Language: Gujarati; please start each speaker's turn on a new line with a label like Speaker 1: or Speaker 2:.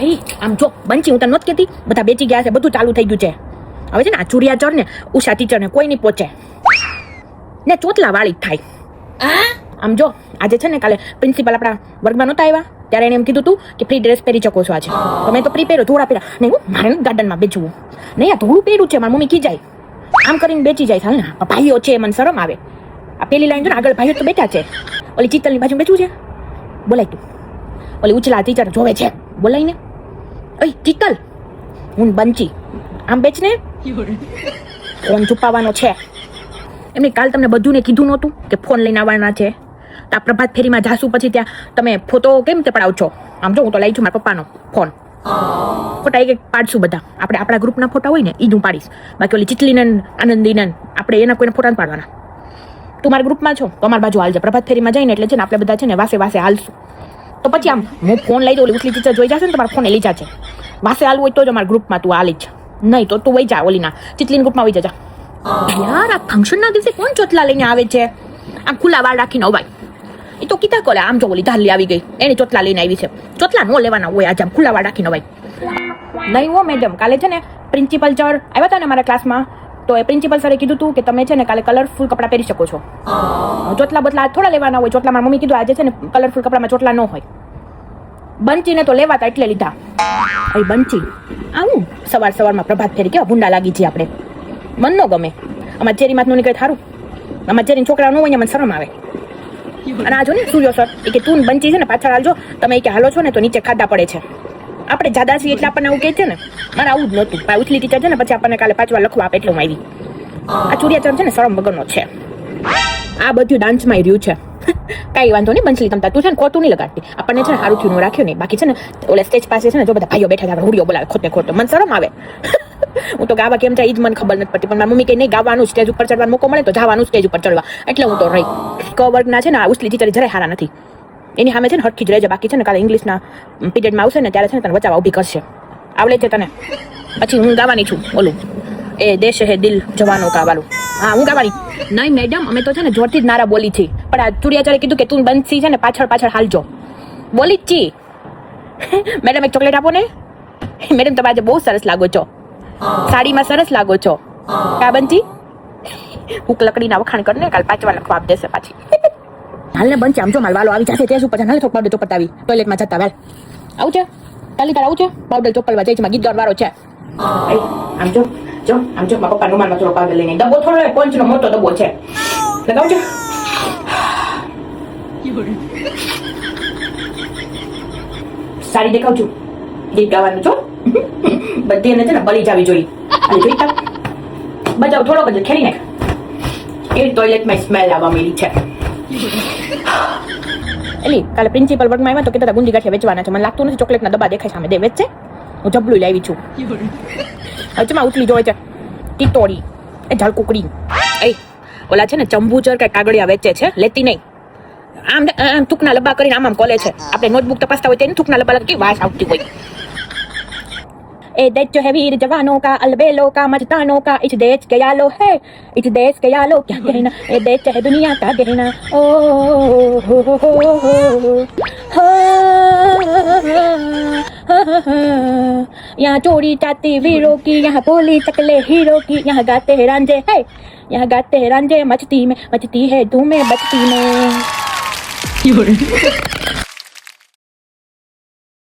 Speaker 1: હે આમ જો બંચી હું તને નોત કહેતી? બધા બેચી ગયા છે બધું ચાલુ થઈ ગયું છે. હવે છે ને આ ચુરિયા ચર ને ઉષા ટીચર ને કોઈ નહીં પહોંચે. ને ચોટલા વાળી થાય. આમ જો આજે છે ને કાલે પ્રિન્સિપલ આપણા વર્ગમાં નહોતા આવ્યા ત્યારે એને એમ કીધું તું કે ફ્રી ડ્રેસ પહેરી શકો છો આજે. તો મેં તો ફ્રી પહેર્યો ધોળા પહેર્યા. નહીં હું મારે ગાર્ડનમાં બેચવું. નહીં આ ધોળું પહેર્યું છે મારી મમ્મી કી જાય. આમ કરીને બેચી જાય ચાલ ને. ભાઈઓ છે મને શરમ આવે. આ પેલી લાઈન જો ને આગળ ભાઈઓ તો બેઠા છે. ઓલી ચિત્તલની બાજુ બેચવું છે? બોલાય તું. ઓલી ઉછલા ટીચર જોવે છે. બોલાય ને. ઓય ચિત્તલ. હું બંચી. આમ બેચ ને ફોન છુપાવવાનો છે. એમની કાલ તમને બધું કીધું નહોતું કે ફોન લઈને આવવાના છે. તો આ પ્રભાત ફેરીમાં જાશું પછી ત્યાં તમે ફોટો કેમ તે પડાવ છો આમ જો, હું તો લઈ છું મારા પપ્પાનો ફોન. ફોટા એક એક પાડશું બધા. આપણે આપણા ગ્રુપના ફોટા હોય ને એ હું પાડીશ. બાકી ઓલી ચિતલીનન આનંદીનન આપણે એના કોઈને ફોટા પાડવાના. તું મારા ગ્રુપમાં છો? તો અમારી બાજુ હાલજે. પ્રભાત ફેરીમાં જઈને એટલે છે ને આપણે બધા છે ને વાસે વાસે હાલશું. તો પછી આમ હું ફોન લઈ દઉં ઉછલી ટીચર જોઈ જશે ને તમારા ફોન લઈ જાશે વાસે આવું હોય તો જ અમારા ગ્રુપમાં તું આલી જ. નહીં તો તું વહી જા ઓલીના. ચીટલીન ગ્રુપમાં વહી જજા. યાર, આ ફંક્શનના દિવસે કોણ ચોટલા લઈને આવે છે? આમ ખુલ્લા વાળ રાખીને અવાય. એ તો કીધા કોલે આમ જો ઓલી ધાલી આવી ગઈ. એને ચોટલા લઈને આવી છે. ચોટલા નો લેવાના હોય આજે આમ ખુલ્લા વાળ રાખીને અવાય. નહીં હો મેડમ કાલે છે ને પ્રિન્સિપલ સર આવ્યા હતા ને મારા ક્લાસમાં તો એ પ્રિન્સિપલ સરે કીધું હતું કે તમે છે ને કાલે કલરફુલ કપડાં પહેરી શકો છો. ચોટલા બદલા થોડા લેવાના હોય ચોટલા મારી મમ્મી કીધું આજે છે ને કલરફુલ કપડામાં ચોટલા ન હોય. બંચીને તો લેવાતા એટલે લીધા. અહીં બંચી આવું સવાર સવારમાં પ્રભાત ફેરી કેવા ભૂંડા લાગી છીએ આપણે. મન ન ગમે. અમારા ઝેરી માથનું નીકળે થારું. અમારા ચેરી છોકરા ન હોય મને શરમ આવે. અને આ જો ને સૂર્યો સર એ કે તું બંચી છે ને પાછળ હાલજો. તમે એ કે હાલો છો ને તો નીચે ખાડા પડે છે. આપણે જાદા છીએ એટલે આપણને એવું કહે છે ને, મારે આવું જ નહોતું. ભાઈ ઉથલી ટીચર છે ને, પછી આપણને કાલે પાંચ વાર લખવા આપે એટલે હું આવી. આ ચૂડિયાચરણ છે ને, શરમ વગરનો છે. આ બધું ડાન્સમાં રહ્યું છે. કાંઈ વાંધો નહીં, બંસલી તમતા, તું છે ને ખોટું નહીં લગાડતી. આપણને છે ને સારું થયું રાખ્યું નહીં. બાકી છે ને, ઓલે સ્ટેજ પાસે છે ને, જો બધા ભાઈઓ બેઠા છે હુડીઓ બોલાવે ખોટે ખોટો. મને શરમ આવે. હું તો ગાવા કેમ થાય એ જ મને ખબર નથી પડતી. પણ મારી મમ્મી કે નહીં, ગાવાનું સ્ટેજ ઉપર ચડવાનો મોકો મળે તો જવાનું સ્ટેજ ઉપર ચડવા. એટલે હું તો રહી. ક છે ને, આ ઉસલી ટીચર જરાય હારા નથી. એની સામે છે ને હટકી જ રહેજે. બાકી છે ને કાલે ઇંગ્લિશના પીરિયડમાં આવશે ને ત્યારે છે ને તને બચાવવા ઊભી કરશે. આવડે છે તને. પછી હું ગાવાની છું. ઓલું એ દેશ હે દિલ જવાનો કાવાલું. હા, હું ગાવાની. નહીં મેડમ અમે તો છે ને જોરથી જ નારા બોલી છીએ. પણ આ ચુડિયાચારે કીધું કે તું બનશી છે ને પાછળ પાછળ હાલજો. બોલી જ છી. મેડમ, એક ચોકલેટ આપો ને. મેડમ, તમે આજે બહુ સરસ લાગો છો. સાડીમાં સરસ લાગો છો. કા બંચી હુક લકડીના વખાણ કરીને કાલ પાંચવા લખવા આપ દેશે પાછી. હાલ ને બંચ આમ જો માલ વાલો આવી જશે ત્યાં ઉપર હાલ થોક પાવડર આવી ટોયલેટમાં જતા વેલ આવું છે? તાલી તાર આવું છે? પાવડર ચોપડવા જાય છે. ગીત ગાવા વાળો છે આમ જો જો, આમ જો મારા પપ્પા રૂમાલમાં પાવડર લઈને. ડબ્બો થોડો પંચનો મોટો ડબ્બો છે. લગાવું છે સારી દેખાવ છું ગીત ગાવાનું છો? બધી એને છે ને બળી જાવી જોઈએ. અને જોઈ તા બજાવ થોડો બધો ખેલી નાખ એ ટોયલેટમાં સ્મેલ આવવા મળી છે. એલી, કાલે પ્રિન્સિપલ વર્ગમાં આવ્યા તો કહેતા હતા ગુંદી ગાંઠિયા વેચવાના છે. મને લાગતું નથી ચોકલેટના ડબ્બા દેખાય સામે. દે વેચે હું જબલું લાવી છું. હવે ઉથલી જોવે છે. ટીટોળી એ ઝાડકુકડી એ, ઓલા છે ને, ચંબુચર કે કાગળિયા વેચે છે. લેતી નહીં. આમ આમ થૂકના લબ્બા કરીને આમ આમ કોલે છે. આપણે નોટબુક તપાસતા હોય તેને થૂકના લબ્બા કેવી વાસ આવતી હોય. ए देश जो है वीर जवानों का अलबेलो का मजदानों का इस देश के यालो है इस देश के यालो क्या कहना ये देश है दुनिया का गहना ओ हो हो हो हो हो यहाँ चोरी चाती वीरों की यहाँ बोली चकले हीरो की यहाँ गाते हैं रांझे है यहाँ गाते हैं रांझे मचती में मचती है धूमे बचती में